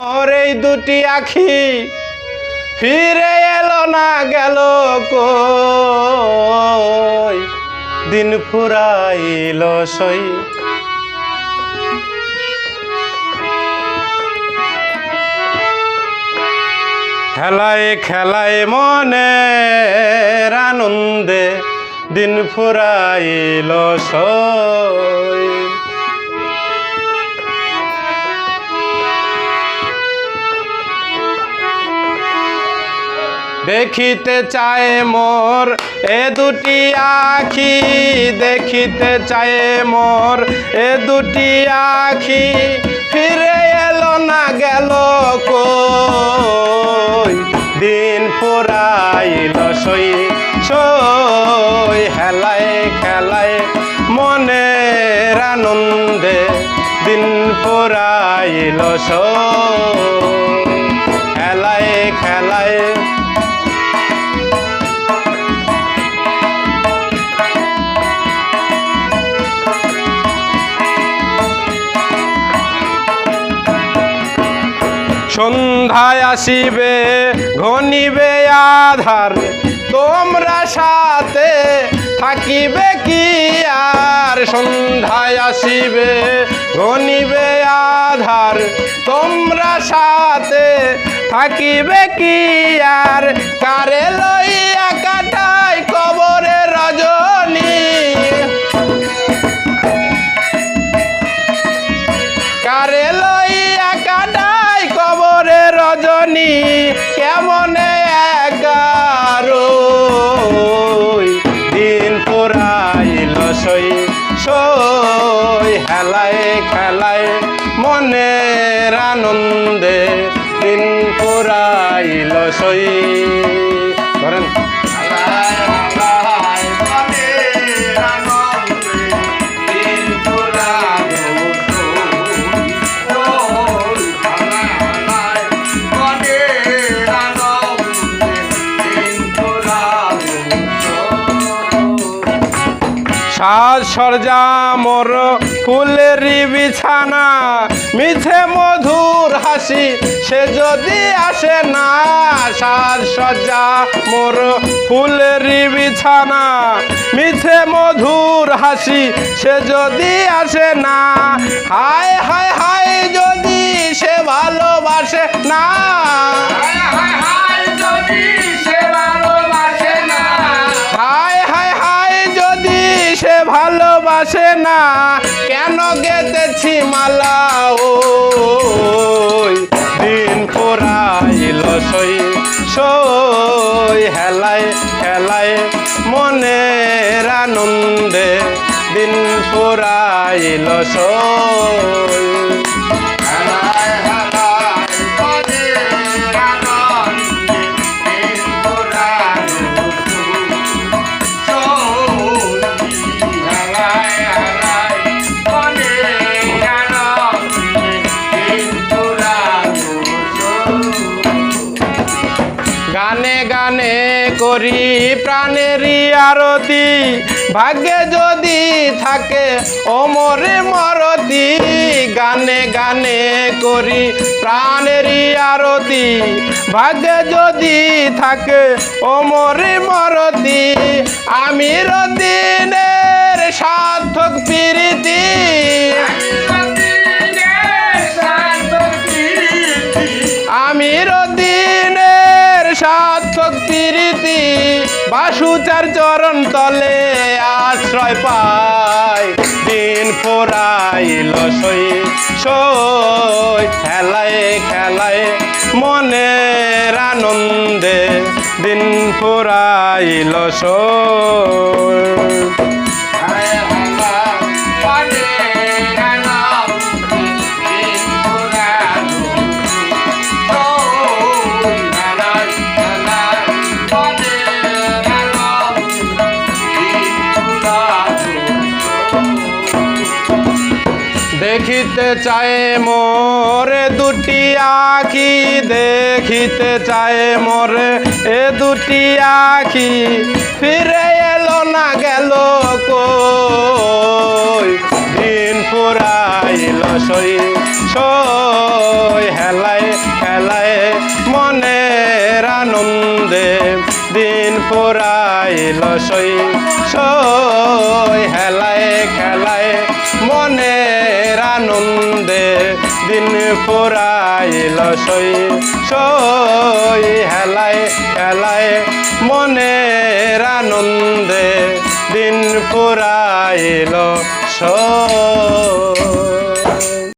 ওর এই দুটি আখি ফিরে এলো না গেল কই? দিন ফুরাইল সই। খেলায় খেলায় মনে আনন্দে দিন ফুরাইল সই। দেখিতে চায় মোর, এ দুটি আখি দেখিতে চায় মোর, এ দুটি আখি ফিরে এলো না গেল কই? দিন পুরাইল সই সই সন্ধ্যায় আসিবে, ঘনিবে আধার। তোমরা সাথে থাকিবে কি আর? সন্ধ্যায় আসিবে, ঘনিবে আধার। তোমরা সাথে থাকিবে কি আর? কারে লইয়া কাটাই কবরে রজনী। কারে রজনী কেমন এগারো দিন পুরাইল সই সই হেলায় খেলায় মনের আনন্দে দিন পুরাইল সই। ধরেন। সাজ সরজা মোর ফুলেরই বিছানা, মিছে মধুর হাসি, সে যদি আসে না, সাজ সজ্জা মোর ফুলেরই বিছানা, মিছে মধুর হাসি, সে যদি আসে না, হায় হায় হায় যদি সে ভালোবাসে না। ভালোবাসে না, কেন গেতেছি মালা ও দিন পোড়াইল সই সই হেলায় হেলায় মনের আনন্দে দিন পোড়াইল সই। করি প্রাণেরই আরতি, ভাগ্যে যদি থাকে অমরে মরতি, গানে গানে করি প্রাণেরই আরতি, ভাগ্যে যদি থাকে অমরে মরতি, আমি রদিনের সার্থক প্রীতি বাসুচার চরণ তলে আশ্রয় পায় দিন ফোরাইল সই সই খেলায় খেলায় মনের আনন্দে। দিন ফোরাইল সই। দেখিতে চায় মোরে দুটি আখি, দেখিতে চায় মোরে এ দুটি আখি। ফিরে এলো না গেল কই? দিন পুরাইল সই সই হেলায় হেলায় মনের আনন্দে। দিন পুরাইল সই সই দিন পুরাইল সই সই হেলায় হেলায় মনের আনন্দে দিন পুরাইল সই।